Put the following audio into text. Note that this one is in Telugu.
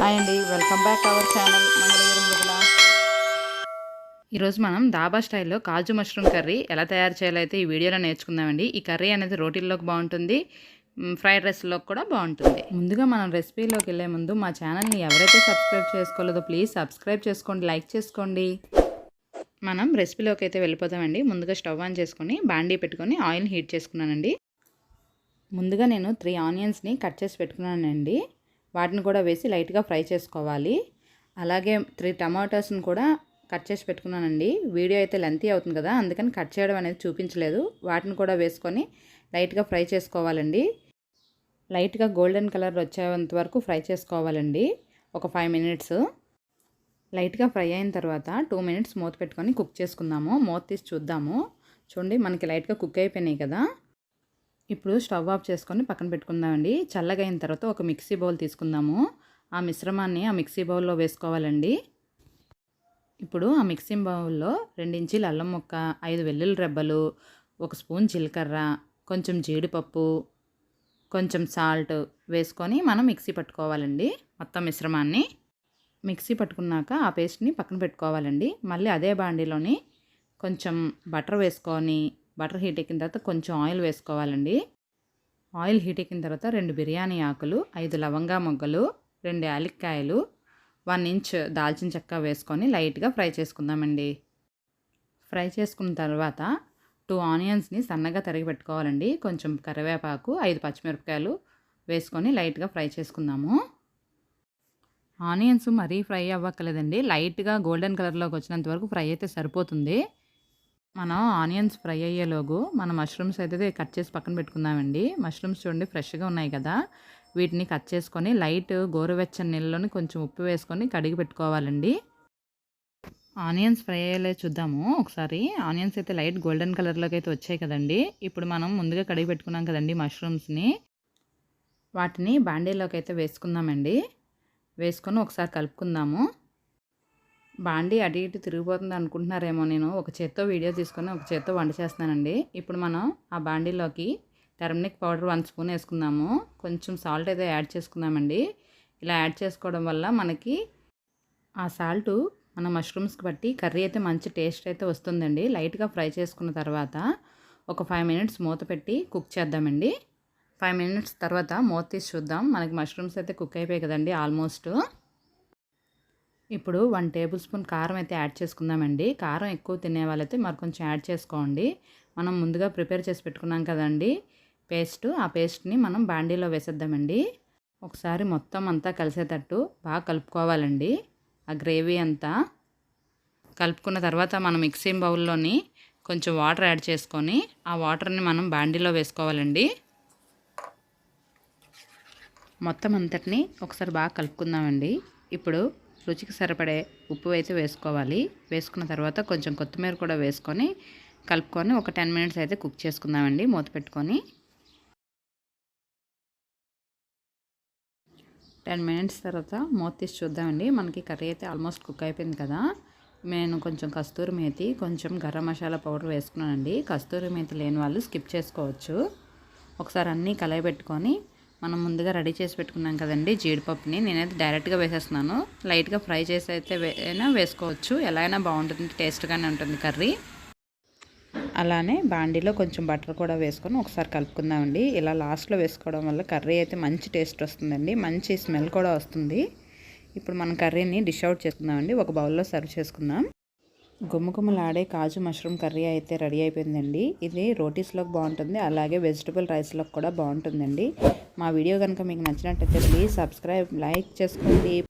హాయ్ అండి welcome back our channel Mangalagiri Mrudula ఈరోజు మనం దాబా స్టైల్లో కాజు మష్రూమ్ కర్రీ ఎలా తయారు చేయాలో అయితే ఈ వీడియోలో నేర్చుకుందామండి. ఈ కర్రీ అనేది రోటీల్లోకి బాగుంటుంది ఫ్రైడ్ రైస్లోకి కూడా బాగుంటుంది. ముందుగా మనం రెసిపీలోకి వెళ్ళే ముందు మా ఛానల్ని ఎవరైతే సబ్స్క్రైబ్ చేసుకోలేదో ప్లీజ్ సబ్స్క్రైబ్ చేసుకోండి లైక్ చేసుకోండి. మనం రెసిపీలోకి అయితే వెళ్ళిపోతామండి. ముందుగా స్టవ్ ఆన్ చేసుకొని బాండీ పెట్టుకొని ఆయిల్ హీట్ చేసుకున్నానండి. ముందుగా నేను త్రీ ఆనియన్స్ని కట్ చేసి పెట్టుకున్నానండి. వాటిని కూడా వేసి లైట్గా ఫ్రై చేసుకోవాలి. అలాగే త్రీ టమాటోస్ని కూడా కట్ చేసి పెట్టుకున్నానండి. వీడియో అయితే లెంతీ అవుతుంది కదా అందుకని కట్ చేయడం అనేది చూపించలేదు. వాటిని కూడా వేసుకొని లైట్గా ఫ్రై చేసుకోవాలండి. లైట్గా గోల్డెన్ కలర్ వచ్చేంత వరకు ఫ్రై చేసుకోవాలండి. ఒక ఫైవ్ మినిట్స్. లైట్గా ఫ్రై అయిన తర్వాత టూ మినిట్స్ మూత పెట్టుకొని కుక్ చేసుకుందాము. మూత తీసి చూద్దాము. చూడండి మనకి లైట్గా కుక్ అయిపోయినాయి కదా. ఇప్పుడు స్టవ్ ఆఫ్ చేసుకొని పక్కన పెట్టుకుందామండి. చల్లగా అయిన తర్వాత ఒక మిక్సీ బౌల్ తీసుకుందాము. ఆ మిశ్రమాన్ని ఆ మిక్సీ బౌల్లో వేసుకోవాలండి. ఇప్పుడు ఆ మిక్సీ బౌల్లో రెండించీల అల్లం ముక్క ఐదు వెల్లుల్లి రెబ్బలు ఒక స్పూన్ జీలకర్ర కొంచెం జీడిపప్పు కొంచెం సాల్ట్ వేసుకొని మనం మిక్సీ పట్టుకోవాలండి మొత్తం మిశ్రమాన్ని. మిక్సీ పట్టుకున్నాక ఆ పేస్ట్ని పక్కన పెట్టుకోవాలండి. మళ్ళీ అదే బాండీలోని కొంచెం బటర్ వేసుకొని బటర్ హీట్ ఎక్కిన తర్వాత కొంచెం ఆయిల్ వేసుకోవాలండి. ఆయిల్ హీట్ ఎక్కిన తర్వాత రెండు బిర్యానీ ఆకులు ఐదు లవంగా మొగ్గలు రెండు యాలక్కాయలు వన్ ఇంచ్ దాల్చిన చెక్క వేసుకొని లైట్గా ఫ్రై చేసుకుందామండి. ఫ్రై చేసుకున్న తర్వాత టూ ఆనియన్స్ని సన్నగా తరిగి పెట్టుకోవాలండి. కొంచెం కరివేపాకు ఐదు పచ్చిమిరపకాయలు వేసుకొని లైట్గా ఫ్రై చేసుకుందాము. ఆనియన్స్ మరీ ఫ్రై అవ్వక్కలేదండి లైట్గా గోల్డెన్ కలర్లోకి వచ్చినంత వరకు ఫ్రై అయితే సరిపోతుంది. మనం ఆనియన్స్ ఫ్రై అయ్యేలోగు మన మష్రూమ్స్ అయితే కట్ చేసి పక్కన పెట్టుకుందామండి. మష్రూమ్స్ చూడండి ఫ్రెష్గా ఉన్నాయి కదా. వీటిని కట్ చేసుకొని లైట్ గోరువెచ్చని నీళ్ళలోని కొంచెం ఉప్పు వేసుకొని కడిగి పెట్టుకోవాలండి. ఆనియన్స్ ఫ్రై అయ్యేలా చూద్దాము. ఒకసారి ఆనియన్స్ అయితే లైట్ గోల్డెన్ కలర్లోకి అయితే వచ్చాయి కదండి. ఇప్పుడు మనం ముందుగా కడిగి పెట్టుకున్నాం కదండి మష్రూమ్స్ని. వాటిని బాండీలోకి అయితే వేసుకుందామండి. వేసుకొని ఒకసారి కలుపుకుందాము. బాండీ అటు ఇటు తిరిగిపోతుంది అనుకుంటున్నారేమో నేను. ఒక చేత్తో వీడియో తీసుకొని ఒక చేత్తో వంట చేస్తున్నానండి. ఇప్పుడు మనం ఆ బాండీలోకి టర్మరిక్ పౌడర్ వన్ స్పూన్ వేసుకుందాము. కొంచెం సాల్ట్ అయితే యాడ్ చేసుకుందామండి. ఇలా యాడ్ చేసుకోవడం వల్ల మనకి ఆ సాల్ట్ మన మష్రూమ్స్కి బట్టి కర్రీ అయితే మంచి టేస్ట్ అయితే వస్తుందండి. లైట్గా ఫ్రై చేసుకున్న తర్వాత ఒక ఫైవ్ మినిట్స్ మూత పెట్టి కుక్ చేద్దామండి. ఫైవ్ మినిట్స్ తర్వాత మూత తీసి చూద్దాం. మనకి మష్రూమ్స్ అయితే కుక్ అయిపోయాయి కదండి ఆల్మోస్ట్. ఇప్పుడు వన్ టేబుల్ స్పూన్ కారం అయితే యాడ్ చేసుకుందామండి. కారం ఎక్కువ తినే వాళ్ళైతే మరి కొంచెం యాడ్ చేసుకోండి. మనం ముందుగా ప్రిపేర్ చేసి పెట్టుకున్నాం కదండి. పేస్ట్ ఆ పేస్ట్ని మనం బాండీలో వేసేద్దామండి. ఒకసారి మొత్తం అంతా కలిసేటట్టు బాగా కలుపుకోవాలండి. ఆ గ్రేవీ అంతా కలుపుకున్న తర్వాత మనం మిక్సింగ్ బౌల్లోని కొంచెం వాటర్ యాడ్ చేసుకొని ఆ వాటర్ని మనం బాండీలో వేసుకోవాలండి. మొత్తం అంతటిని ఒకసారి బాగా కలుపుకుందామండి. ఇప్పుడు రుచికి సరిపడే ఉప్పు అయితే వేసుకోవాలి. వేసుకున్న తర్వాత కొంచెం కొత్తిమీర కూడా వేసుకొని కలుపుకొని ఒక టెన్ మినిట్స్ అయితే కుక్ చేసుకుందామండి మూత పెట్టుకొని. టెన్ మినిట్స్ తర్వాత మూత తీసి చూద్దామండి. మనకి కర్రీ అయితే ఆల్మోస్ట్ కుక్ అయిపోయింది కదా. నేను కొంచెం కస్తూరి మేతి కొంచెం గరం మసాలా పౌడర్ వేసుకున్నానండి. కస్తూరి మేతి లేని వాళ్ళు స్కిప్ చేసుకోవచ్చు. ఒకసారి అన్నీ కలయబెట్టుకొని మనం ముందుగా రెడీ చేసి పెట్టుకున్నాం కదండి జీడిపప్పుని. నేనైతే డైరెక్ట్గా వేసేస్తున్నాను. లైట్గా ఫ్రై చేసి అయితే వే- అయినా వేసుకోవచ్చు. ఎలా అయినా బాగుంటుంది టేస్ట్గానే ఉంటుంది కర్రీ. అలానే బాండీలో కొంచెం బటర్ కూడా వేసుకొని ఒకసారి కలుపుకుందామండి. ఇలా లాస్ట్లో వేసుకోవడం వల్ల కర్రీ అయితే మంచి టేస్ట్ వస్తుందండి. మంచి స్మెల్ కూడా వస్తుంది. ఇప్పుడు మనం కర్రీని డిష్ అవుట్ చేసుకుందామండి. ఒక బౌల్లో సర్వ్ చేసుకుందాం. గుమ్మగుమ్మలాడే కాజు మష్రూమ్ కర్రీ అయితే రెడీ అయిపోయిందండి. ఇది రోటీస్లోకి బాగుంటుంది అలాగే వెజిటబుల్ రైస్లోకి కూడా బాగుంటుందండి. మా వీడియో కనుక మీకు నచ్చినట్టయితే ప్లీజ్ సబ్స్క్రైబ్ లైక్ చేసుకోండి.